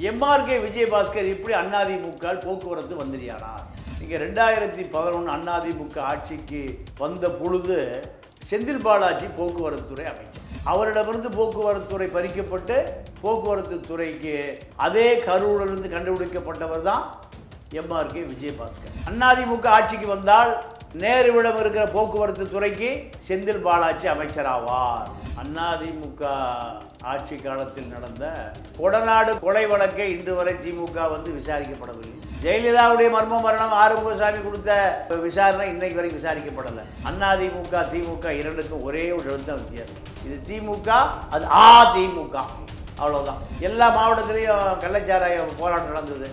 MRK Vijayabaskar இப்படி அதிமுக போக்குவரத்து மந்திரியானார் இங்கே ரெண்டாயிரத்தி பதினொன்று அதிமுக ஆட்சிக்கு வந்த பொழுது செந்தில் பாலாஜி போக்குவரத்து துறை அமைச்சர். அவரிடமிருந்து போக்குவரத்து துறை பறிக்கப்பட்டு போக்குவரத்து துறைக்கு அதே கரூரிலிருந்து கண்டுபிடிக்கப்பட்டவர் தான் எம்ஆர்கே விஜயபாஸ்கர். அதிமுக ஆட்சிக்கு வந்தால் நேருவிடம் இருக்கிற போக்குவரத்து துறைக்கு செந்தில் பாலாஜி அமைச்சராவார். அதிமுக ஆட்சி காலத்தில் நடந்த கொடநாடு கொலை வழக்கை இன்று வரை திமுக வந்து விசாரிக்கப்படவில்லை. ஜெயலலிதாவுடைய மர்ம மரணம் ஆறுமுகசாமி கொடுத்த விசாரணை இன்னைக்கு வரை விசாரிக்கப்படலை. அதிமுக திமுக இரண்டுக்கும் ஒரே ஒரு எழுத்த வித்தியாசம். இது திமுக அது அதிமுக அவ்வளோதான் எல்லா மாவட்டத்திலையும் கள்ளச்சாராய போராட்டம் நடந்தது.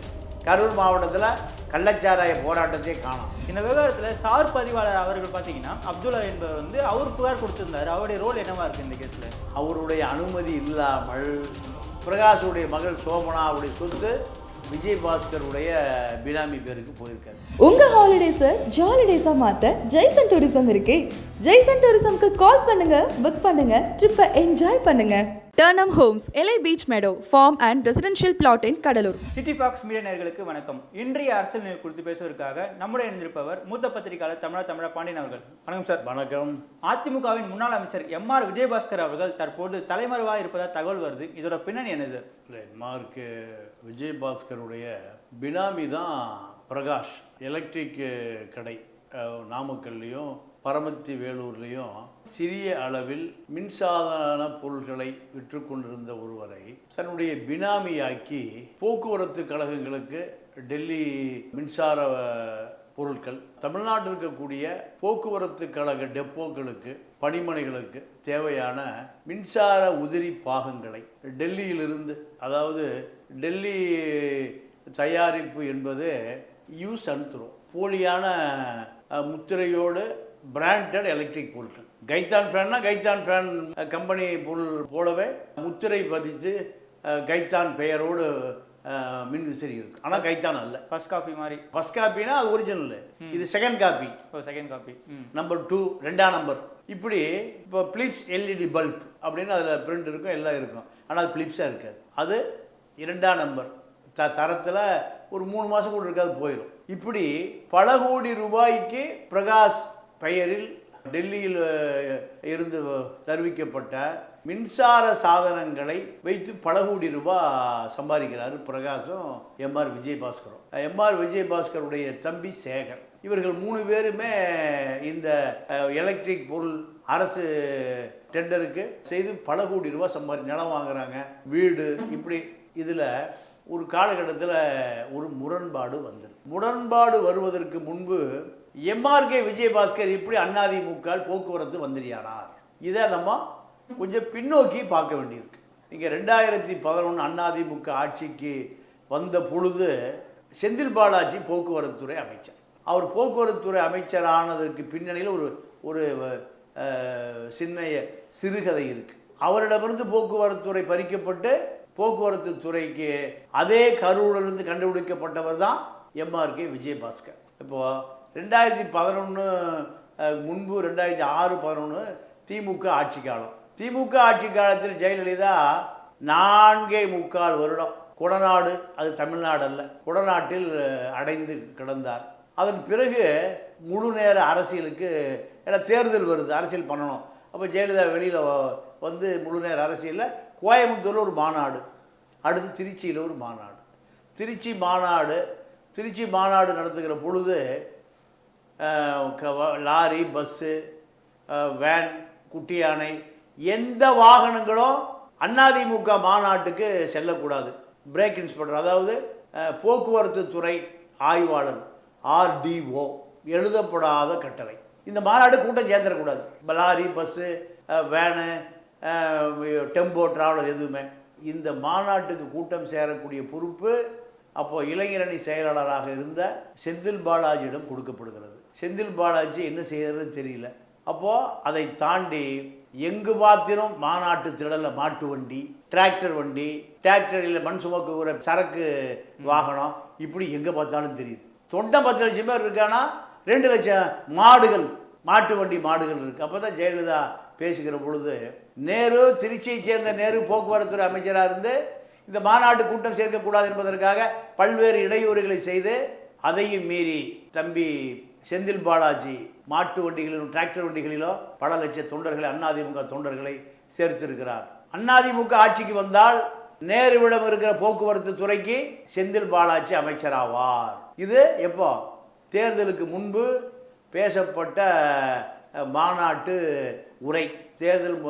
கரூர் மாவட்டத்தில் கள்ளச்சாராய போராட்டத்தையே காணோம். இந்த விவகாரத்தில் சார் பதிவாளர் அவர்கள் பார்த்தீங்கன்னா அப்துல்லா என்பவர் வந்து அவர் புகார் கொடுத்திருந்தாரு. அவருடைய ரோல் என்னவா இருக்கு இந்த கேஸில்? அவருடைய அனுமதி இல்லாமல் பிரகாஷுடைய மகள் சோமனாவுடைய சொத்து விஜயபாஸ்கருடைய பினாமி பேருக்கு போயிருக்காரு. உங்க ஹாலிடேஸை ஜாலிடேஸா மாத்த ஜெய்சன் டூரிசம் இருக்கு. ஜெய்சன் டூரிசம்க்கு கால் பண்ணுங்க புக் பண்ணுங்க ட்ரிப்பை என்ஜாய் பண்ணுங்க. டர்னம் ஹோம்ஸ் எலை beach meadow farm and residential plot in Cuddalore city box media நேயர்களுக்கு வணக்கம். இன்றைய அரசியல் நிலை குறித்து பேசுவதற்காக நம்முடைய இணைந்திருப்பவர் மூத்த பத்திரிகையாளர் தமிழா தமிழா பாண்டியன் அவர்கள். வணக்கம் சார். வணக்கம். அதிமுகவின் முன்னாள் அமைச்சர் எம் ஆர் விஜயபாஸ்கர் அவர்கள் தற்போது தலைமறைவாக இருப்பதாக தகவல் வருது. இதோட பின்னணி என்ன சார்? இல்லை மார்க்கு விஜயபாஸ்கருடைய பினாமி தான் பிரகாஷ் எலக்ட்ரிக் கடை நாமக்கல்லையும் பரமத்தி வேலூர்லேயும் சிறிய அளவில் மின்சாதன பொருள்களை விற்று கொண்டிருந்த ஒருவரை தன்னுடைய பினாமியாக்கி போக்குவரத்து கழகங்களுக்கு டெல்லி மின்சார பொருட்கள் தமிழ்நாட்டில் இருக்கக்கூடிய போக்குவரத்து கழக டெப்போக்களுக்கு பணிமனைகளுக்கு தேவையான மின்சார உதிரி பாகங்களை டெல்லியிலிருந்து அதாவது டெல்லி தயாரிப்பு என்பது யூஸ் அண்ட் த்ரோ போலியான முத்திரையோடு பிராண்டட் எலக்ட்ரிக் பொருட்கள் கைத்தான் ஃபேன்னா கைத்தான் ஃபேன் கம்பெனி பொருள் போலவே முத்திரை பதித்து கைத்தான் பெயரோடு மின் விசிறி இருக்கு. ஆனால் கைத்தான் அல்ல. ஃபர்ஸ்ட் காப்பி மாதிரி. ஃபர்ஸ்ட் காப்பினா அது ஒரிஜினல் இது செகண்ட் காப்பி ஓ செகண்ட் காப்பி நம்பர் டூ ரெண்டாம் நம்பர் இப்படி இப்போ பிலிப்ஸ் எல்இடி பல்ப் அப்படின்னு அதில் பிரிண்ட் இருக்கும் எல்லாம் இருக்கும். ஆனால் அது பிலிப்ஸாக இருக்காது. அது இரண்டாம் நம்பர் த தரத்தில் ஒரு மூணு மாதம் கூட இருக்காது போயிடும் இப்படி பல கோடி ரூபாய்க்கு பிரகாஷ் பெயரில் டெல்லியில் இருந்து தருவிக்கப்பட்ட மின்சார சாதனங்களை வைத்து பல கோடி ரூபாய் சம்பாதிக்கிறாரு பிரகாஷும் எம்ஆர் விஜயபாஸ்கரும். எம்ஆர் விஜயபாஸ்கருடைய தம்பி சேகர். இவர்கள் மூணு பேருமே இந்த எலக்ட்ரிக் பொருள் அரசு டெண்டருக்கு செய்து பல கோடி ரூபாய் சம்பாதி நிலம் வாங்குறாங்க. வீடு இப்படி இதில் ஒரு காலகட்டத்தில் ஒரு முரண்பாடு வந்தது. முரண்பாடு வருவதற்கு முன்பு எம்ஆர்கே விஜயபாஸ்கர் இப்படி அண்ணாதிமுக போக்குவரத்து மந்திரியானார் இதை நம்ம கொஞ்சம் பின்னோக்கி பார்க்க வேண்டியிருக்கு. இங்கே ரெண்டாயிரத்தி பதினொன்று அண்ணாதிமுக ஆட்சிக்கு வந்த பொழுது செந்தில் பாலாஜி போக்குவரத்துறை அமைச்சர். அவர் போக்குவரத்துறை அமைச்சர் ஆனதற்கு பின்னணியில் ஒரு ஒரு சின்ன சிறுகதை இருக்குது அவரிடமிருந்து போக்குவரத்துறை பறிக்கப்பட்டு போக்குவரத்து துறைக்கு அதே கரூரிலிருந்து கண்டுபிடிக்கப்பட்டவர் தான் எம்ஆர்கே விஜயபாஸ்கர். இப்போது ரெண்டாயிரத்தி பதினொன்று முன்பு ரெண்டாயிரத்தி ஆறு பதினொன்று திமுக ஆட்சி காலம். திமுக ஆட்சி காலத்தில் ஜெயலலிதா நான்கே முக்கால் வருடம். குடநாடு அது தமிழ்நாடு அல்ல குடநாட்டில் அடைந்து கிடந்தார். அதன் பிறகு முழு நேர அரசியலுக்கு ஏன்னா தேர்தல் வருது அரசியல் பண்ணணும். அப்போ ஜெயலலிதா வெளியில் வந்து முழு நேர அரசியலில் கோயம்புத்தூரில் ஒரு மாநாடு அடுத்து திருச்சியில் ஒரு மாநாடு. திருச்சி மாநாடு திருச்சி மாநாடு நடத்துகிற பொழுது க- லாரி பஸ்ஸு வேன் குட்டி யானை எந்த வாகனங்களும் அதிமுக மாநாட்டுக்கு செல்லக்கூடாது. பிரேக் இன்ஸ்பெக்டர் அதாவது போக்குவரத்து துறை ஆய்வாளர் ஆர்டிஓ எழுதப்படாத கட்டளை. இந்த மாநாடு கூட்டம் சேர்ந்துடக்கூடாது. Lorry bus van tempo traveller எதுவுமே. இந்த மாநாட்டுக்கு கூட்டம் சேரக்கூடிய பொறுப்பு அப்போ இளைஞரணி செயலாளராக இருந்த செந்தில் பாலாஜியிடம் கொடுக்கப்படுகிறது. செந்தில் பாலாஜி என்ன செய்யறதுன்னு தெரியல. அப்போது அதை தாண்டி எங்கு பார்த்திலும் மாநாட்டு திடலில் மாட்டு வண்டி டிராக்டர் வண்டி டிராக்டரில் மண் சுமக்குகிற சரக்கு வாகனம் இப்படி எங்கே பார்த்தாலும் தெரியுது. தொண்டை பத்து லட்சம் பேர் இருக்கானா? ரெண்டு லட்சம் மாடுகள் மாட்டு வண்டி மாடுகள் இருக்கு. அப்போ தான் ஜெயலலிதா பேசுகிற பொழுது நேரு திருச்சியை சேர்ந்த நேரு போக்குவரத்துறை அமைச்சராக இருந்து இந்த மாநாட்டு கூட்டம் சேர்க்கக்கூடாது என்பதற்காக பல்வேறு இடையூறுகளை செய்து அதையும் மீறி தம்பி செந்தில் பாலாஜி மாட்டு வண்டிகளிலும் டிராக்டர் வண்டிகளிலோ பல லட்ச தொண்டர்களை அண்ணாதிமுக தொண்டர்களை சேர்த்திருக்கிறார். அண்ணாதிமுக ஆட்சிக்கு வந்தால் நேருவிடம் இருக்கிற போக்குவரத்து துறைக்கு செந்தில் பாலாஜி அமைச்சராவார். இது எப்போ? தேர்தலுக்கு முன்பு பேசப்பட்ட மாநாட்டு உரை. தேர்தல்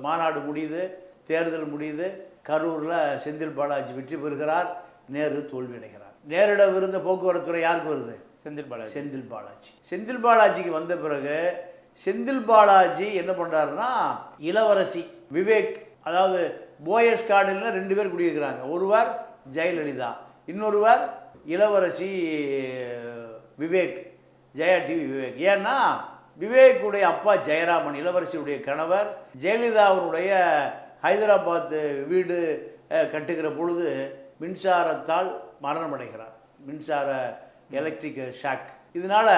மாநாடு முடியுது. தேர்தல் முடியுது. கரூரில் செந்தில் பாலாஜி வெற்றி பெறுகிறார். நேரு தோல்வியடைகிறார். நேரிடம் இருந்த போக்குவரத்து துறை யாருக்கு வருது? செந்தில் பாலாஜி. செந்தில் பாலாஜி. செந்தில் பாலாஜிக்கு வந்த பிறகு செந்தில் பாலாஜி என்ன பண்றாருன்னா இளவரசி விவேக் அதாவது போயஸ் கார்டில் ரெண்டு பேர் குடியிருக்கிறாங்க. ஒருவர் ஜெயலலிதா இன்னொருவர் இளவரசி விவேக். ஜெயா டிவி விவேக். ஏன்னா விவேக்குடைய அப்பா ஜெயராமன் இளவரசியுடைய கணவர் ஜெயலலிதா அவருடைய ஹைதராபாத் வீடு கட்டுகிற பொழுது மின்சாரத்தால் மரணமடைகிறார். மின்சார எலக்ட்ரிக் ஷாக் இதனால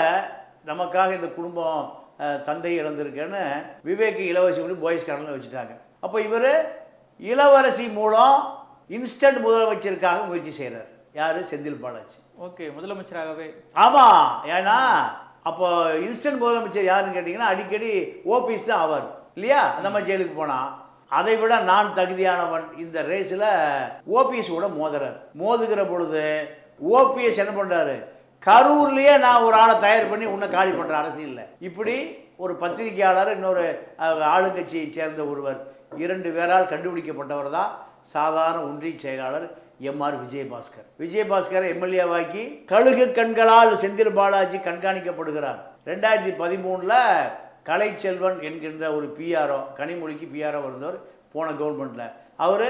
நமக்காக இந்த குடும்பம் தந்தை இழந்திருக்கேன்னு விவேக் இளவரசி கூட பாய்ஸ் கடலில் வச்சுட்டாங்க. அப்போ இவர் இளவரசி மூலம் இன்ஸ்டன்ட் முதலமைச்சருக்காக முயற்சி செய்கிறார் யார்? செந்தில் பாலாஜி. ஓகே முதலமைச்சராகவே. ஆமாம் ஏன்னா அப்போ இன்ஸ்டன்ட் முதலமைச்சர் யாருன்னு கேட்டிங்கன்னா அடிக்கடி ஓபிஎஸ் தான் ஆவார் இல்லையா? அந்த மாதிரி ஜெயிலுக்கு போனால் அதை விட நான் தகுதியானவன் இந்த ரேஸில் ஓபிஎஸ் கூட மோதுறார். மோதுகிற பொழுது ஓபிஎஸ் என்ன பண்ணுறாரு கரூர்லேயே நான் ஒரு ஆளை தயார் பண்ணி உன்னை காலி பண்ணுற அரசியல்ல இப்படி ஒரு பத்திரிகையாளர் இன்னொரு ஆளுங்கட்சியை சேர்ந்த ஒருவர் இரண்டு பேரால் கண்டுபிடிக்கப்பட்டவர் தான் சாதாரண ஒன்றிய செயலாளர் எம்ஆர் விஜயபாஸ்கர். விஜயபாஸ்கர் எம்எல்ஏவாக்கி கழுகு கண்களால் செந்தில் பாலாஜி கண்காணிக்கப்படுகிறார். ரெண்டாயிரத்தி பதிமூணில் கலைச்செல்வன் என்கின்ற ஒரு பிஆர்ஓ கனிமொழிக்கு பிஆர்ஓ இருந்தவர் போன கவர்மெண்ட்டில் அவர்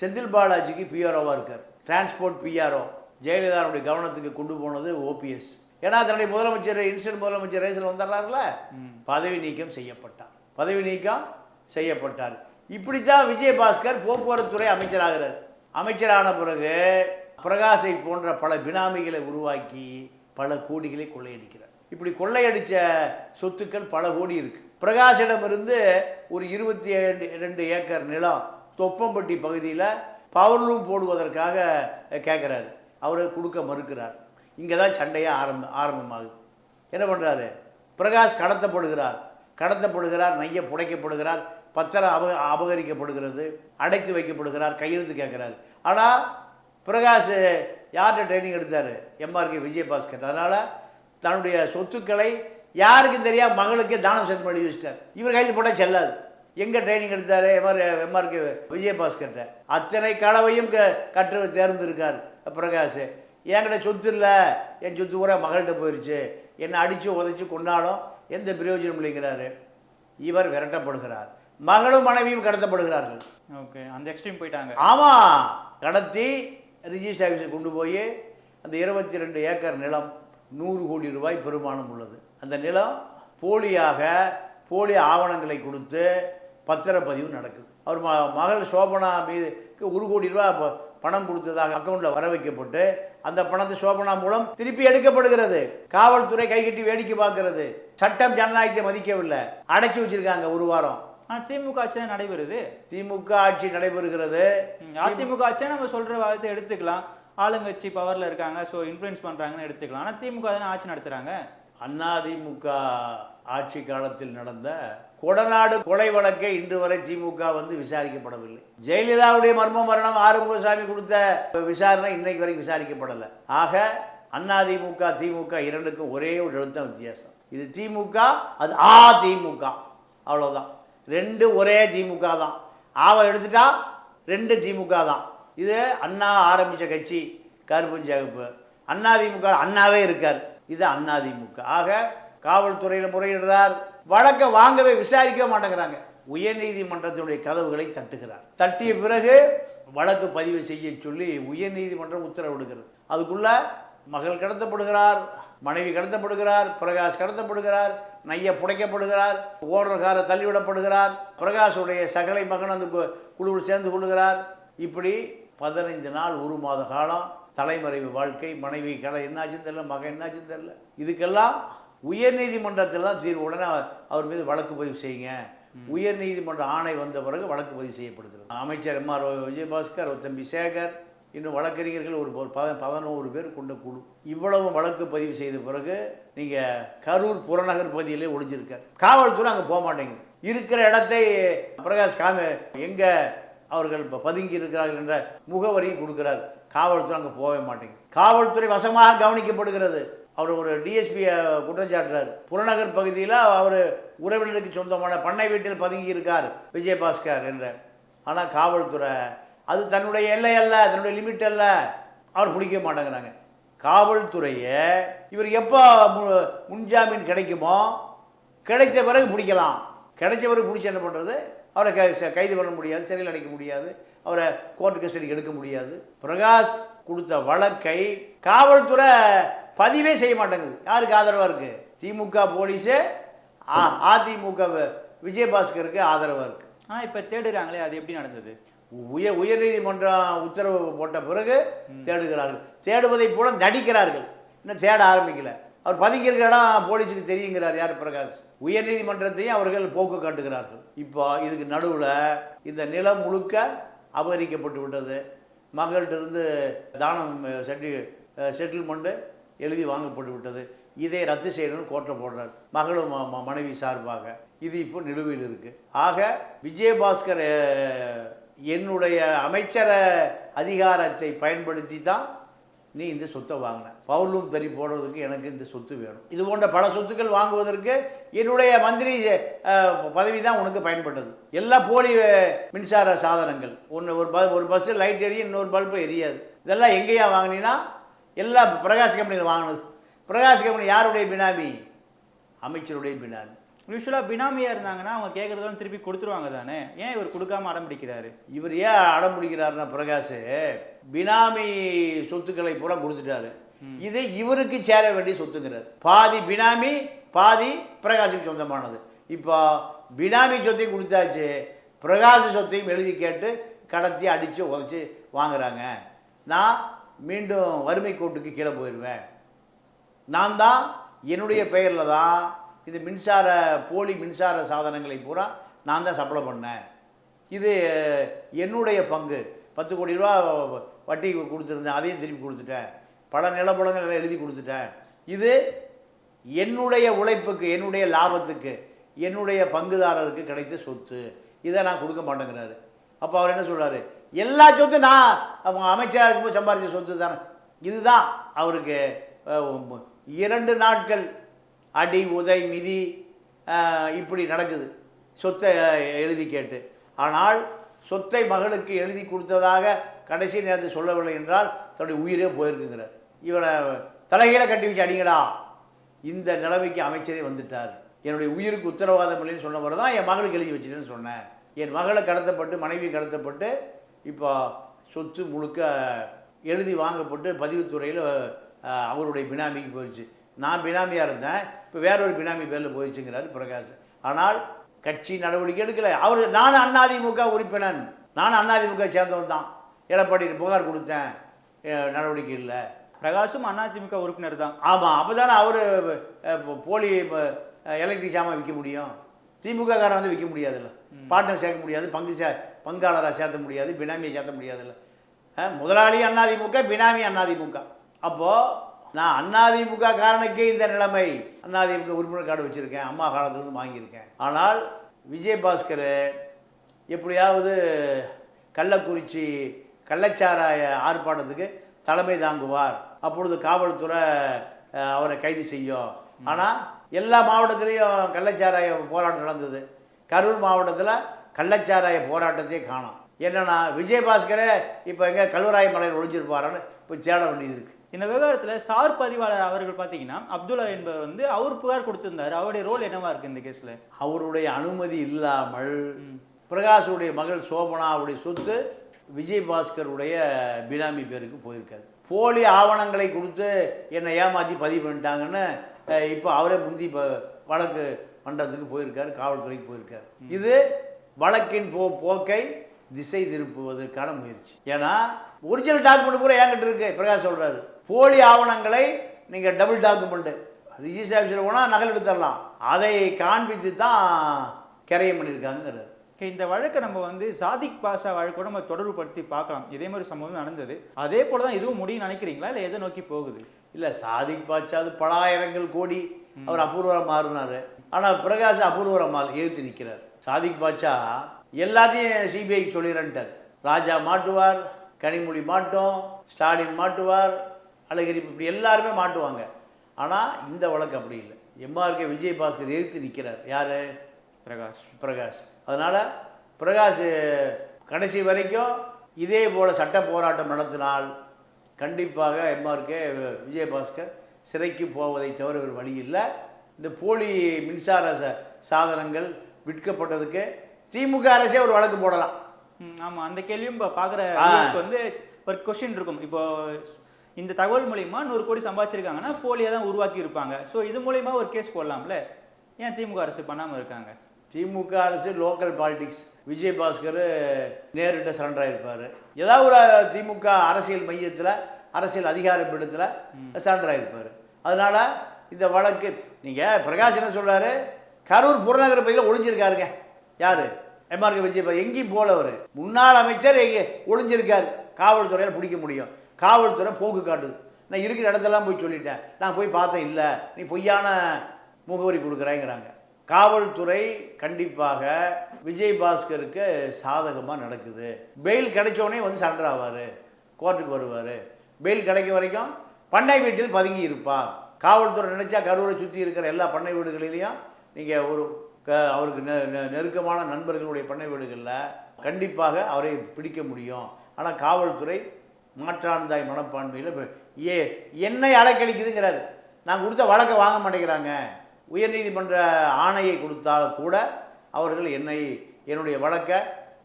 செந்தில் பாலாஜிக்கு பிஆர்ஓவாக இருக்கார். டிரான்ஸ்போர்ட் பிஆர்ஓ ஜெயலலிதாவுடைய கவனத்துக்கு கொண்டு போனது ஓபிஎஸ் ஏன்னா தன்னுடைய முதலமைச்சர் இன்ஸ்டன்ட் முதலமைச்சர் ரேஸில் வந்துடுறாருல பதவி நீக்கம் செய்யப்பட்டார். பதவி நீக்கம் செய்யப்பட்டார். இப்படித்தான் விஜயபாஸ்கர் போக்குவரத்துறை அமைச்சராகிறார். அமைச்சரான பிறகு பிரகாசை போன்ற பல பினாமிகளை உருவாக்கி பல கோடிகளை கொள்ளையடிக்கிறார். இப்படி கொள்ளையடித்த சொத்துக்கள் பல கோடி இருக்கு. பிரகாஷிடமிருந்து ஒரு இருபத்தி ஏழு ரெண்டு ஏக்கர் நிலம் தொப்பம்பட்டி பகுதியில் பவர்லூம் போடுவதற்காக கேட்குறாரு அவர் கொடுக்க மறுக்கிறார். இங்கே தான் சண்டையாக ஆரம்ப ஆரம்பமாகுது. என்ன பண்ணுறாரு பிரகாஷ் கடத்தப்படுகிறார். கடத்தப்படுகிறார் நைய புடைக்கப்படுகிறார். பத்திரம் அப அபகரிக்கப்படுகிறது அடைத்து வைக்கப்படுகிறார் கையெழுத்து கேட்குறாரு. ஆனால் பிரகாஷ் யார்கிட்ட ட்ரைனிங் எடுத்தார்? எம்ஆர்கே விஜயபாஸ்கர். அதனால் தன்னுடைய சொத்துக்களை யாருக்கும் தெரியாம மகளுக்கே தானம் செட் பண்ணி வச்சிட்டார். இவர் கையில் போட்டால் செல்லாது. எங்கே ட்ரைனிங் எடுத்தார்? எம்ஆர் எம்ஆர்கே விஜயபாஸ்கர்கிட்ட. அத்தனை கலவையும் க கற்று தேர்ந்திருக்கார் பிரகாஷ். என்கிட்ட சொத்து இல்லை. என் சொத்து கூட மகள்கிட்ட போயிடுச்சு என்னை அடித்து உதச்சி கொண்டாலும் எந்த பிரயோஜனம் இல்லைங்கிறாரு. இவர் விரட்டப்படுகிறார். மகளும் மனைவியும் கடத்தப்படுகிறார்கள். ஓகே அந்த எக்ஸ்ட்ரீம் போயிட்டாங்க. ஆமாம் கடத்தி ரிஜிஸ்டர் ஆஃபீஸுக்கு கொண்டு போய் அந்த இருபத்தி ரெண்டு ஏக்கர் நிலம் நூறு கோடி ரூபாய் பெருமானம் உள்ளது. அந்த நிலம் போலியாக போலி ஆவணங்களை கொடுத்து பத்திரப்பதிவு நடக்குது. அவர் ம மகள் சோபனா மீதுக்கு ஒரு கோடி ரூபாய் ப- பணம் கொடுத்ததாக அக்கௌண்ட்டில் வர வைக்கப்பட்டு அந்த பணத்தை சோபனா மூலம் திருப்பி எடுக்கப்படுகிறது. காவல்துறை கைகட்டி வேடிக்கை பார்க்கிறது. சட்டம் ஜனநாயகத்தை மதிக்கவில்லை. அடைச்சி வச்சிருக்காங்க ஒரு வாரம். திமுக ஆட்சி தான் நடைபெறுது? திமுக ஆட்சி நடைபெறுகிறது. அதிமுக ஆட்சியா? நம்ம சொல்ற வார்த்தை எடுத்துக்கலாம். ஆளுங்கட்சி பவர்ல இருக்காங்க ஸோ இன்ஃப்ளூயன்ஸ் பண்றாங்கன்னு எடுத்துக்கலாம். ஆனால் திமுக தானே ஆட்சி நடத்துறாங்க? அதிமுக ஆட்சி காலத்தில் நடந்த கொடநாடு கொலை வழக்கை இன்று வரை திமுக வந்து விசாரிக்கப்படவில்லை. ஜெயலலிதாவுடைய மர்ம மரணம் ஆறுமுகசாமி கொடுத்த விசாரணை இன்னைக்கு வரைக்கும் விசாரிக்கப்படலை. ஆக அதிமுக திமுக இரண்டுக்கும் ஒரே ஒரு எழுத்தம் வித்தியாசம். இது திமுக அது ஆ திமுக. அவ்வளோதான் ரெண்டு ஒரே திமுக தான். ஆவை எடுத்துட்டா ரெண்டு திமுக தான். இது அண்ணா ஆரம்பித்த கட்சி கருப்பு அண்ணா அதிமுக அண்ணாவே இருக்கார். இது அதிமுக ஆக காவல்துறையில் முறையிடுறார். வழக்கை வாங்கவே விசாரிக்கவே மாட்டேங்கிறாங்க. உயர்நீதிமன்றத்தினுடைய கதவுகளை தட்டுகிறார். தட்டிய பிறகு வழக்கு பதிவு செய்ய சொல்லி உயர்நீதிமன்றம் உத்தரவிடுகிறது. அதுக்குள்ள மகள் கடத்தப்படுகிறார். மனைவி கடத்தப்படுகிறார் பிரகாஷ் கடத்தப்படுகிறார் நைய புடைக்கப்படுகிறார் ஓடுறகார தள்ளிவிடப்படுகிறார் பிரகாஷுடைய சகலை மகன் அந்த குழுவில் சேர்ந்து கொள்கிறார். இப்படி பதினைந்து நாள் ஒரு மாத காலம் தலைமறைவு வாழ்க்கை மனைவி கடை என்னாச்சுன்னு தெரியல மகன் என்னாச்சுன்னு தெரியல. இதுக்கெல்லாம் உயர்நீதிமன்றத்தில் தான் தீர்வு உடனே அவர் மீது வழக்கு பதிவு செய்யுங்க. உயர் நீதிமன்ற ஆணை வந்த பிறகு வழக்கு பதிவு செய்யப்படுகிறது. அமைச்சர் எம் ஆர் விஜயபாஸ்கர் தம்பி சேகர் இன்னும் வழக்கறிஞர்கள் ஒரு பதினோரு பேர் கொண்ட குழு. இவ்வளவு வழக்கு பதிவு செய்த பிறகு நீங்கள் கரூர் புறநகர் பகுதியிலே ஒளிஞ்சிருக்கார். காவல்துறை அங்கே போக மாட்டேங்குது. இருக்கிற இடத்தை பிரகாஷ் காமி எங்கே அவர்கள் ப- பதுங்கி இருக்கிறார்கள் என்ற முகவரியும் கொடுக்கிறார். காவல்துறை அங்கே போகவே மாட்டேங்குது. காவல்துறை வசமாக கவனிக்கப்படுகிறது. அவர் ஒரு டிஎஸ்பி குற்றஞ்சாட்டுறார். புறநகர் பகுதியில் அவர் உறவினருக்கு சொந்தமான பண்ணை வீட்டில் பதுங்கி இருக்கார் விஜயபாஸ்கர் என்ற. ஆனால் காவல்துறை அது தன்னுடைய எல்லை அல்ல தன்னுடைய லிமிட் அல்ல. அவர் பிடிக்க மாட்டேங்கிறாங்க. காவல்துறையை இவர் எப்போ மு- முன்ஜாமீன் கிடைக்குமோ கிடைச்ச பிறகு பிடிக்கலாம். கிடைச்ச பிறகு பிடிச்சி என்ன பண்ணுறது அவரை க ச- கைது பண்ண முடியாது சிறையில் அடைக்க முடியாது அவரை கோர்ட் கஸ்டடிக்கு எடுக்க முடியாது. பிரகாஷ் கொடுத்த வழக்கை காவல்துறை பதிவே செய்ய மாட்டேங்குது. யாருக்கு ஆதரவாக இருக்குது திமுக போலீஸு அதிமுக விஜயபாஸ்கருக்கு ஆதரவாக இருக்குது ஆனால் இப்போ தேடுறாங்களே அது எப்படி நடந்தது? உயர் உயர்நீதிமன்றம் உத்தரவு போட்ட பிறகு தேடுகிறார்கள். தேடுவதைப் போல நடிக்கிறார்கள். இன்னும் தேட ஆரம்பிக்கல. அவர் பதுங்கி இருக்கிற இடம் போலீஸுக்கு தெரியுங்கிறார் யார் பிரகாஷ். உயர்நீதிமன்றத்தையும் அவர்கள் போக்கு காட்டுகிறார்கள். இப்போ இதுக்கு நடுவில் இந்த நிலம் முழுக்க அபகரிக்கப்பட்டு விட்டது. மகள்கிட்ட இருந்து தானம் செட்டி செட்டில்மெண்ட்டு எழுதி வாங்கப்பட்டு விட்டது. இதை ரத்து செய்யணும்னு கோர்ட்டில் போடுறார். மகளும் மனைவி சார்பாக. இது இப்போ நிலுவையில் இருக்கு. ஆக விஜயபாஸ்கர் என்னுடைய அமைச்சர அதிகாரத்தை பயன்படுத்தி தான் நீ இந்த சொத்தை வாங்கின. பவுர்லூம் தறி போடுறதுக்கு எனக்கு இந்த சொத்து வேணும். இது போன்ற பல சொத்துக்கள் வாங்குவதற்கு என்னுடைய மந்திரி பதவி தான் உனக்கு பயன்பட்டது. எல்லா போலி மின்சார சாதனங்கள். ஒன்று ஒரு ப ஒரு பஸ்ஸு லைட் எரியும் இன்னொரு பல்பு எரியாது. இதெல்லாம் எங்கேயா வாங்கினீன்னா எல்லா பிரகாஷ் கம்பெனியில் வாங்கினது. பிரகாஷ் கம்பெனி யாருடைய பினாமி? அமைச்சருடைய பினாமி. யூஸ்வலா பினாமியா இருந்தாங்கன்னா அவங்க கேட்கறதெல்லாம் திருப்பி கொடுத்துருவாங்க தானே? ஏன் இவர் கொடுக்காம அடம் பிடிக்கிறாரு? இவர் ஏன் அடம் பிடிக்கிறாருன்னா பிரகாஷ் பினாமி சொத்துக்களை பூரா கொடுத்துட்டாரு. இது இவருக்கு சேர வேண்டிய சொத்துங்கிறார். பாதி பினாமி பாதி பிரகாஷுக்கு சொந்தமானது. இப்போ பினாமி சொத்தையும் கொடுத்தாச்சு பிரகாஷ் சொத்தையும் எழுதி கேட்டு கடத்தி அடித்து உதச்சி வாங்குறாங்க. நான் மீண்டும் வறுமை கோட்டுக்கு கீழே போயிடுவேன் நான் தான் என்னுடைய பெயரில் தான் இது மின்சார போலி மின்சார சாதனங்களை பூரா நான் தான் சப்ளை பண்ணேன். இது என்னுடைய பங்கு. பத்து கோடி ரூபா வட்டி கொடுத்துருந்தேன் அதையும் திருப்பி கொடுத்துட்டேன். பல நிலப்படங்கள் எல்லாம் எழுதி கொடுத்துட்டேன். இது என்னுடைய உழைப்புக்கு என்னுடைய லாபத்துக்கு என்னுடைய பங்குதாரருக்கு கிடைத்த சொத்து. இதை நான் கொடுக்க மாட்டேங்கிறாரு. அப்போ அவர் என்ன சொல்கிறாரு எல்லா சொத்தும் நான் அவங்க அமைச்சராக இருக்கும்போது சம்பாதிச்ச சொத்து தானே இதுதான் அவருக்கு இரண்டு நாட்கள் அடி உதை மிதி இப்படி நடக்குது. சொத்தை எழுதி கேட்டு. ஆனால் சொத்தை மகளுக்கு எழுதி கொடுத்ததாக கடைசி நேரத்தில் சொல்லவில்லை என்றால் தன்னுடைய உயிரே போயிருக்குங்கிறார். இவனை தலைகீழ கட்டி வச்சு அடிங்கடா. இந்த நிலைமைக்கு அமைச்சரே வந்துட்டார். என்னுடைய உயிருக்கு உத்தரவாதம் இல்லைன்னு சொன்னவர் தான் என் மகளுக்கு எழுதி வச்சுட்டேன்னு சொன்னேன். என் மகளை கடத்தப்பட்டு மனைவி கடத்தப்பட்டு இப்போ சொத்து முழுக்க எழுதி வாங்கப்பட்டு பதிவுத்துறையில் அவருடைய பினாமிக்கு போயிடுச்சு. நான் பினாமியாக இருந்தேன் இப்போ வேற ஒரு பினாமி பேரில் போயிடுச்சுங்கிறாரு பிரகாஷ். ஆனால் கட்சி நடவடிக்கை எடுக்கலை. அவர் நான் அதிமுக உறுப்பினன் நான் அதிமுக சேர்ந்தவன் தான். எடப்பாடி புகார் கொடுத்தேன். நடவடிக்கை இல்லை. பிரகாஷும் அதிமுக உறுப்பினர் தான். ஆமாம் அப்போ தானே அவர் போலி எலக்ட்ரிக் சாமான் விற்க முடியும். திமுக காரன் வந்து விற்க முடியாதுல்ல. பார்ட்னர் சேர்க்க முடியாது பங்கு சே பங்காளராக சேர்த்த முடியாது பினாமியை சேர்த்த முடியாதுல்ல. முதலாளி அண்ணாதிமுக பினாமி அண்ணாதிமுக. அப்போது நான் அண்ணாதிமுக காரனுக்கே இந்த நிலைமை. அண்ணாதிமுக உறுப்பினர் கார்டு வச்சுருக்கேன். அம்மா காலத்துலேருந்து வாங்கியிருக்கேன். ஆனால் விஜயபாஸ்கர் எப்படியாவது கள்ளக்குறிச்சி கள்ளச்சாராய ஆர்ப்பாட்டத்துக்கு தலைமை தாங்குவார். அப்பொழுது காவல்துறை அவரை கைது செய்யும். ஆனால் எல்லா மாவட்டத்திலையும் கள்ளச்சாராய போராட்டம் நடந்தது. கரூர் மாவட்டத்தில் கள்ளச்சாராய போராட்டத்தையே காணும். என்னென்னா விஜயபாஸ்கரே இப்போ எங்கே கல்வராய மலையில் ஒழிஞ்சிருப்பாரான்னு போய் தேட வேண்டியது இருக்குது இந்த விவகாரத்துல சார் பதிவாளர் அவர்கள் பாத்தீங்கன்னா அப்துல்லா என்பவர் வந்து அவர் புகார் கொடுத்திருந்தாரு. அவருடைய ரோல் என்னவா இருக்கு இந்த கேஸ்ல அவருடைய அனுமதி இல்லாமல் பிரகாஷுடைய மகள் சோபனாவுடைய சொத்து விஜயபாஸ்கருடைய பினாமி பேருக்கு போயிருக்காது போலி ஆவணங்களை கொடுத்து என்னை ஏமாற்றி பதிவு பண்ணிட்டாங்கன்னு இப்போ அவரே முந்தி இப்போ வழக்கு மன்றத்துக்கு போயிருக்காரு காவல்துறைக்கு போயிருக்காரு. இது வழக்கின் போ போக்கை திசை திருப்புவதற்கான முயற்சி. ஏன்னா ஒரிஜினல் டாக்குமெண்ட் பூரா என்கிட்ட இருக்கு பிரகாஷ் சொல்றாரு. போலி ஆவணங்களை நீங்கள் டபுள் டாக்குமெண்ட் ரிஜிஸ்டர் ஆஃபீஸில் போனால் நகல் எடுத்துடலாம். அதை காண்பித்து தான் கிரையம் பண்ணியிருக்காங்கிறார் Okay, இந்த வழக்கை நம்ம வந்து சாதிக் பாஷா வழக்கோட நம்ம தொடர்பு படுத்தி பார்க்கலாம். இதே மாதிரி சம்பவம் நடந்தது. அதே போல தான் இதுவும் முடியும் நினைக்கிறீங்களா? இல்லை எதை நோக்கி போகுது? இல்லை சாதிக் பாட்சா அது பலாயிரங்கள் கோடி அவர் அபூர்வம் மாறினார். ஆனால் பிரகாஷ் அபூர்வமால் எதிர்த்து நிற்கிறார் சாதிக் பாட்சா எல்லாத்தையும் சிபிஐக்கு சொல்லிடுறேன்ட்டார் ராஜா மாட்டுவார் கனிமொழி மாட்டோம் ஸ்டாலின் மாட்டுவார் அழகிரி இப்படி எல்லாருமே மாட்டுவாங்க. ஆனால் இந்த வழக்கு அப்படி இல்லை. எம்ஆர்கே விஜய் பாஸ்கர் எதிர்த்து நிற்கிறார் யார்? பிரகாஷ். பிரகாஷ். அதனால் பிரகாஷ் கடைசி வரைக்கும் இதே போல் சட்ட போராட்டம் நடத்தினால் கண்டிப்பாக எம்ஆர்கே விஜயபாஸ்கர் சிறைக்கு போவதை தவிர ஒரு வழி இல்லை. இந்த போலி மின்சார ச- சாதனங்கள் விற்கப்பட்டதுக்கு திமுக அரசே ஒரு வழக்கு போடலாம். ம், ஆமா. அந்த கேள்வியும் இப்போ பார்க்குற. வந்து ஒரு கொஸ்டின் இருக்கும். இப்போ இந்த தகவல் மூலியமா நூறு கோடி சம்பாதிச்சிருக்காங்கன்னா போலியாக தான் உருவாக்கி இருப்பாங்க ஸோ இது மூலியமா ஒரு கேஸ் போடலாம்ல? ஏன் திமுக அரசு பண்ணாம இருக்காங்க? திமுக அரசு லோக்கல் பாலிடிக்ஸ் விஜயபாஸ்கர் நேரிட்ட சரண்டர் ஆயிருப்பார். ஏதாவது ஒரு திமுக அரசியல் மையத்தில் அரசியல் அதிகார பீடத்தில் சரண்டர் ஆயிருப்பார். அதனால இந்த வழக்கு நீங்கள் பிரகாஷ் என்ன சொல்றாரு? கரூர் புறநகர் பகுதியில் ஒளிஞ்சிருக்காருங்க. யாரு? எம்ஆர்கே விஜய் எங்கேயும் போல அவர். முன்னாள் அமைச்சர் எங்கே ஒளிஞ்சிருக்காரு. காவல்துறையால் பிடிக்க முடியும். காவல்துறை போக்கு காட்டுது. நான் இருக்கிற இடத்தெல்லாம் போய் சொல்லிட்டேன். நான் போய் பார்த்தேன் இல்லை. நீ பொய்யான முகவரி கொடுக்குறேங்கிறாங்க. காவல்துறை கண்டிப்பாக விஜய் பாஸ்கருக்கு சாதகமாக நடக்குது. பெயில் கிடைச்சோடனே வந்து சரண்டர் ஆவார். கோர்ட்டுக்கு வருவார். பெயில் கிடைக்க வரைக்கும் பண்ணை வீட்டில் பதுங்கி இருப்பார். காவல்துறை நினச்சா கரூரை சுற்றி இருக்கிற எல்லா பண்ணை வீடுகளிலையும் நீங்கள் ஒரு க அவருக்கு நெ நெ- நெருக்கமான நண்பர்களுடைய பண்ணை வீடுகளில் கண்டிப்பாக அவரை பிடிக்க முடியும். ஆனால் காவல்துறை மாற்றாந்தாய் மனப்பான்மையில் ஏ என்னை அலைக்கழிக்குதுங்கிறார். நான் கொடுத்த வழக்கை வாங்க மாட்டேங்கிறாங்க. உயர்நீதிமன்ற ஆணையை கொடுத்தால் கூட அவர்கள் என்னை என்னுடைய வழக்கை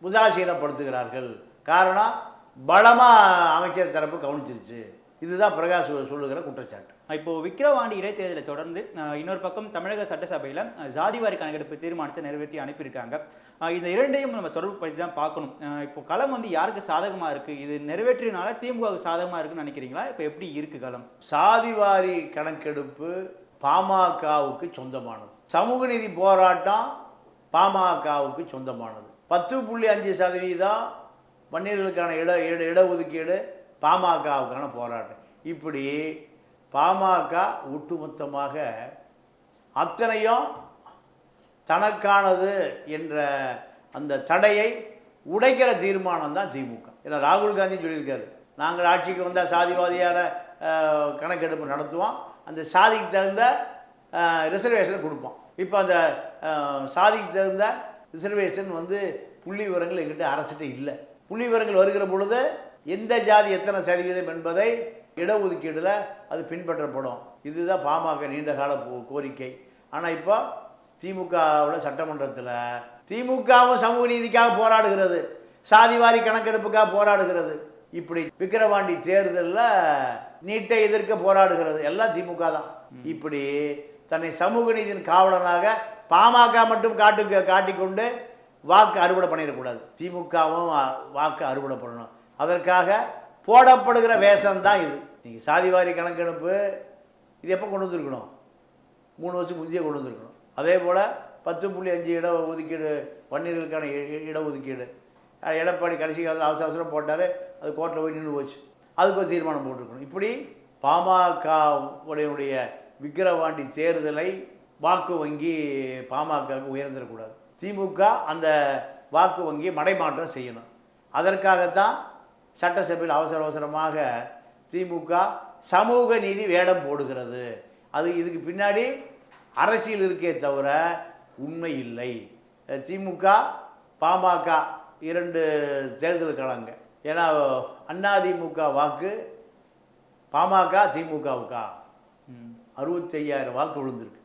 உதாசீனப்படுத்துகிறார்கள். காரணம் பலமாக அமைச்சர் தரப்பு கவனிச்சிருச்சு. இதுதான் பிரகாஷ் சொல்லுகிற குற்றச்சாட்டு. இப்போ விக்கிரவாண்டி இடைத்தேர்தலை தொடர்ந்து இன்னொரு பக்கம் தமிழக சட்டசபையில் ஜாதிவாரி கணக்கெடுப்பு தீர்மானத்தை நிறைவேற்றி அனுப்பியிருக்காங்க. இந்த இரண்டையும் நம்ம தொடர்பு படுத்தி தான் பார்க்கணும். இப்போ களம் வந்து யாருக்கு சாதகமாக இருக்குது இது நிறைவேற்றினால திமுகவுக்கு சாதகமாக இருக்குன்னு நினைக்கிறீங்களா? இப்போ எப்படி இருக்கு களம்? சாதிவாரி கணக்கெடுப்பு பாமகவுக்கு சொந்தமானது. சமூக நீதி போராட்டம் பாமகவுக்கு சொந்தமானது. பத்து புள்ளி அஞ்சு சதவீதம் வன்னியர்களுக்கான இட இட இடஒதுக்கீடு பாமகவுக்கான போராட்டம். இப்படி பாமக ஒட்டுமொத்தமாக அத்தனையும் தனக்கானது என்ற அந்த தடையை உடைக்கிற தீர்மானம் தான் திமுக. ஏன்னா ராகுல் காந்தி சொல்லியிருக்காரு நாங்கள் ஆட்சிக்கு வந்தால் சாதிவாதியான கணக்கெடுப்பு நடத்துவோம். அந்த சாதிக்கு தகுந்த ரிசர்வேஷன் கொடுப்போம். இப்போ அந்த சாதிக்கு தகுந்த ரிசர்வேஷன் வந்து புள்ளி விவரங்கள் எங்கிட்ட அரசிட்ட இல்லை. புள்ளி விவரங்கள் வருகிற பொழுது எந்த ஜாதி எத்தனை சதவீதம் என்பதை இடஒதுக்கீடில் அது பின்பற்றப்படும். இதுதான் பாமக நீண்ட கால கோரிக்கை. ஆனால் இப்போ திமுகவில் சட்டமன்றத்தில் திமுகவும் சமூக நீதிக்காக போராடுகிறது. சாதிவாரி கணக்கெடுப்புக்காக போராடுகிறது. இப்படி விக்கிரவாண்டி தேர்தலில் நீட்டை எதிர்க்க போராடுகிறது. எல்லாம் திமுக தான். இப்படி தன்னை சமூக நீதியின் காவலனாக பாமக மட்டும் காட்டு காட்டிக்கொண்டு வாக்கு அறுவடை பண்ணிடக்கூடாது. திமுகவும் வாக்கு அறுவடை பண்ணணும். அதற்காக போடப்படுகிற வேஷம் தான் இது. நீங்கள் சாதிவாரி கணக்கெடுப்பு இது எப்போ கொண்டு வந்திருக்கணும்? மூணு வருஷம் முந்தைய கொண்டு வந்திருக்கணும். அதே போல் பத்து புள்ளி அஞ்சு இட ஒதுக்கீடு பன்னீர்களுக்கான இ- இ- இடஒதுக்கீடு. எடப்பாடி கடைசி காலத்தில் அவசர அவசரம் போட்டார் அது கோர்ட்டில் போய் நின்று போச்சு. அதுக்கு ஒரு தீர்மானம் போட்டிருக்கணும். இப்படி பாமக உடைய விக்கிரவாண்டி தேர்தலை வாக்கு வங்கி பாமகவுக்கு உயர்ந்துடக்கூடாது. திமுக அந்த வாக்கு வங்கி மடைமாற்றம் செய்யணும். அதற்காகத்தான் சட்டசபையில் அவசர அவசரமாக திமுக சமூக நீதி வேடம் போடுகிறது. அது இதுக்கு பின்னாடி அரசியல் இருக்கே தவிர உண்மை இல்லை. திமுக பாமக இரண்டு தேர்தல் களங்க ஏன்னா அதிமுக வாக்கு பாமக திமுகவுக்கா. அறுபத்தையாயிரம் வாக்கு விழுந்திருக்கு.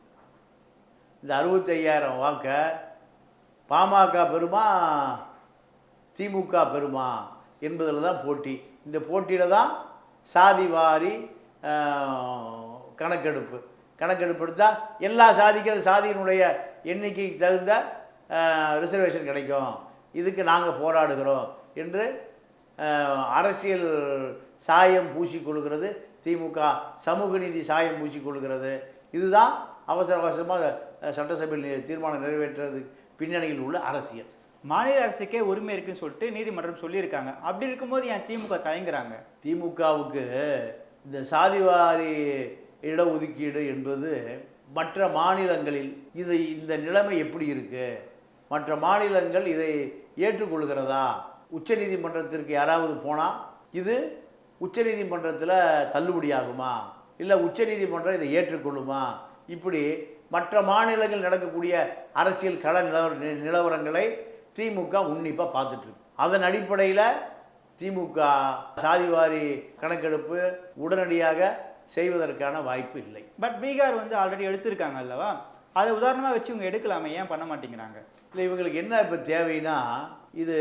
இந்த அறுபத்தையாயிரம் வாக்கை பாமக பெறுமா திமுக பெறுமா என்பதில் தான் போட்டி. இந்த போட்டியில் தான் சாதி வாரி கணக்கெடுப்பு. கணக்கெடுப்பு எடுத்தால் எல்லா சாதிக்கு அந்த சாதியினுடைய எண்ணிக்கைக்கு தகுந்த ரிசர்வேஷன் கிடைக்கும். இதுக்கு நாங்கள் போராடுகிறோம் என்று அரசியல் சாயம் பூசிக்கொள்கிறது திமுக சமூக நீதி சாயம் பூசிக்கொள்கிறது இதுதான் அவசர அவசரமாக சட்டசபையில் தீர்மானம் நிறைவேற்றுறது பின்னணியில் உள்ள அரசியல். மாநில அரசுக்கே உரிமை இருக்குன்னு சொல்லிட்டு நீதிமன்றம் சொல்லியிருக்காங்க. அப்படி இருக்கும்போது ஏன் திமுக தயங்குறாங்க? திமுகவுக்கு இந்த சாதிவாரி இடஒதுக்கீடு என்பது மற்ற மாநிலங்களில் இது இந்த நிலைமை எப்படி இருக்குது மற்ற மாநிலங்கள் இதை ஏற்றுக்கொள்கிறதா? உச்சநீதிமன்றத்திற்கு யாராவது போனால் இது உச்சநீதிமன்றத்தில் தள்ளுபடியாகுமா? இல்லை உச்சநீதிமன்றம் இதை ஏற்றுக்கொள்ளுமா? இப்படி மற்ற மாநிலங்கள் நடக்கக்கூடிய அரசியல் கள நிலவர நிலவரங்களை திமுக உன்னிப்பாக பார்த்துட்ருக்கு அதன் அடிப்படையில் திமுக சாதிவாரி கணக்கெடுப்பு உடனடியாக செய்வதற்கான வாய்ப்பு இல்லை. பட் பீகார் வந்து ஆல்ரெடி எடுத்திருக்காங்க அல்லவா? அதை உதாரணமாக வச்சு இவங்க எடுக்கலாமே ஏன் பண்ண மாட்டேங்கிறாங்க? இல்லை இவங்களுக்கு என்ன இப்போ தேவைன்னா இது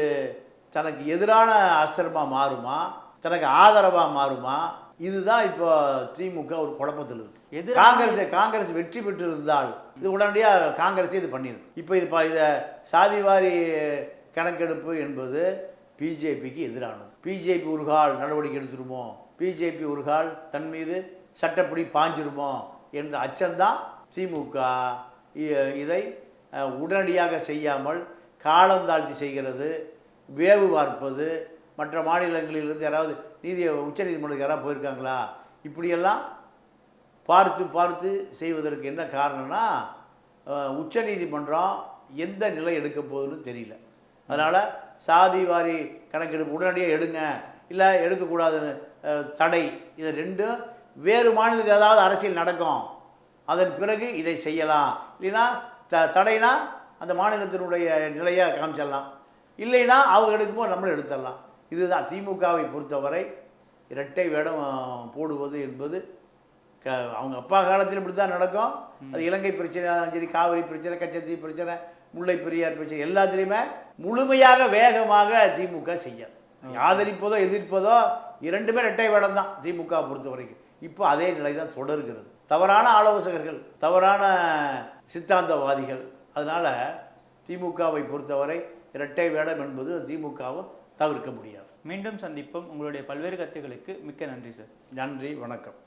தனக்கு எதிரான அஸ்திரமாக மாறுமா தனக்கு ஆதரவாக மாறுமா இதுதான் இப்போ திமுக ஒரு குழப்பத்தில் இருக்கு. எதிரான- காங்கிரஸ் காங்கிரஸ் வெற்றி பெற்று இருந்தால் இது உடனடியாக காங்கிரஸே இது பண்ணிடும். இப்போ இது இதை சாதிவாரி கணக்கெடுப்பு என்பது பிஜேபிக்கு எதிரானது. பிஜேபி ஒரு கால் நடவடிக்கை எடுத்துருமோ பிஜேபி ஒரு கால் தன் மீது சட்டப்படி பாஞ்சிருமோ என்ற அச்சம்தான் திமுக. இதை உடனடியாக செய்யாமல் காலம் தாழ்த்தி செய்கிறது வேவு பார்ப்பது மற்ற மாநிலங்களிலிருந்து யாராவது நீதி உச்சநீதிமன்றத்துக்கு யாராவது போயிருக்காங்களா? இப்படியெல்லாம் பார்த்து பார்த்து செய்வதற்கு என்ன காரணம்னா உச்சநீதிமன்றம் எந்த நிலை எடுக்க போகுதுன்னு தெரியல. அதனால் சாதி வாரி கணக்கெடுப்பு உடனடியாக எடுங்க. இல்லை எடுக்கக்கூடாதுன்னு தடை. இது ரெண்டும் வேறு மாநிலத்தில் ஏதாவது அரசியல் நடக்கும் அதன் பிறகு இதை செய்யலாம். இல்லைன்னா த தடைனா அந்த மாநிலத்தினுடைய நிலையை காமிச்சிடலாம். இல்லைன்னா அவங்க எடுக்கும்போது நம்மளும் எடுத்துடலாம். இதுதான் திமுகவை பொறுத்தவரை இரட்டை வேடம் போடுவது என்பது க அவங்க அப்பா காலத்தில் இப்படி தான் நடக்கும் அது இலங்கை பிரச்சனையாக இருந்தாலும் சரி காவிரி பிரச்சனை கச்சத்தீவு பிரச்சனை முல்லை பெரியார் பிரச்சனை எல்லாத்துலேயுமே முழுமையாக வேகமாக திமுக செய்யாது ஆதரிப்பதோ எதிர்ப்பதோ இரண்டுமே இரட்டை வேடம் தான் திமுக பொறுத்த வரைக்கும் இப்போ அதே நிலை தான் தொடர்கிறது. தவறான ஆலோசகர்கள் தவறான சித்தாந்தவாதிகள். அதனால் திமுகவை பொறுத்தவரை இரட்டை வேடம் என்பது திமுகவும் தவிர்க்க முடியாது. மீண்டும் சந்திப்போம். உங்களுடைய பல்வேறு கருத்துக்களுக்கு மிக்க நன்றி சார். நன்றி வணக்கம்.